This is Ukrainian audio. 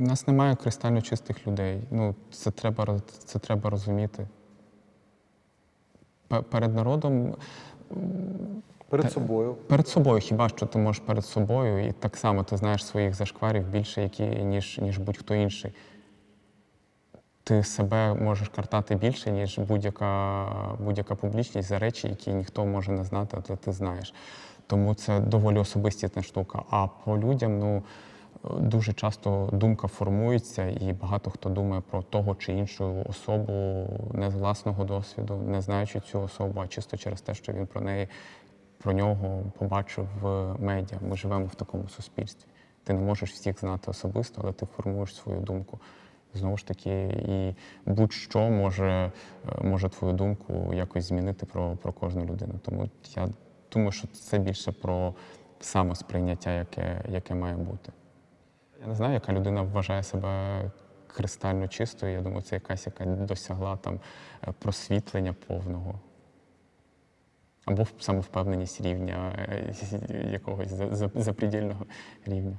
У нас немає кристально чистих людей. Ну, це треба, це треба розуміти. Перед народом, Перед собою. перед собою, хіба що ти можеш перед собою, і так само ти знаєш своїх зашкварів більше, які, ніж, ніж будь-хто інший. Ти себе можеш картати більше, ніж будь-яка, будь-яка публічність за речі, які ніхто може не знати, але ти знаєш. Тому це доволі особистісна штука. А по людям, ну дуже часто думка формується, і багато хто думає про того чи іншу особу не з власного досвіду, не знаючи цю особу, а чисто через те, що він про неї, про нього побачив в медіа. Ми живемо в такому суспільстві. Ти не можеш всіх знати особисто, але ти формуєш свою думку. Знову ж таки, і будь-що може, е, може твою думку якось змінити про, про кожну людину. Тому я думаю, що це більше про самосприйняття, яке, яке має бути. Я не знаю, яка людина вважає себе кристально чистою. Я думаю, це якась, яка досягла там е, просвітлення повного. Або самовпевненість рівня е, якогось за- за- рівня.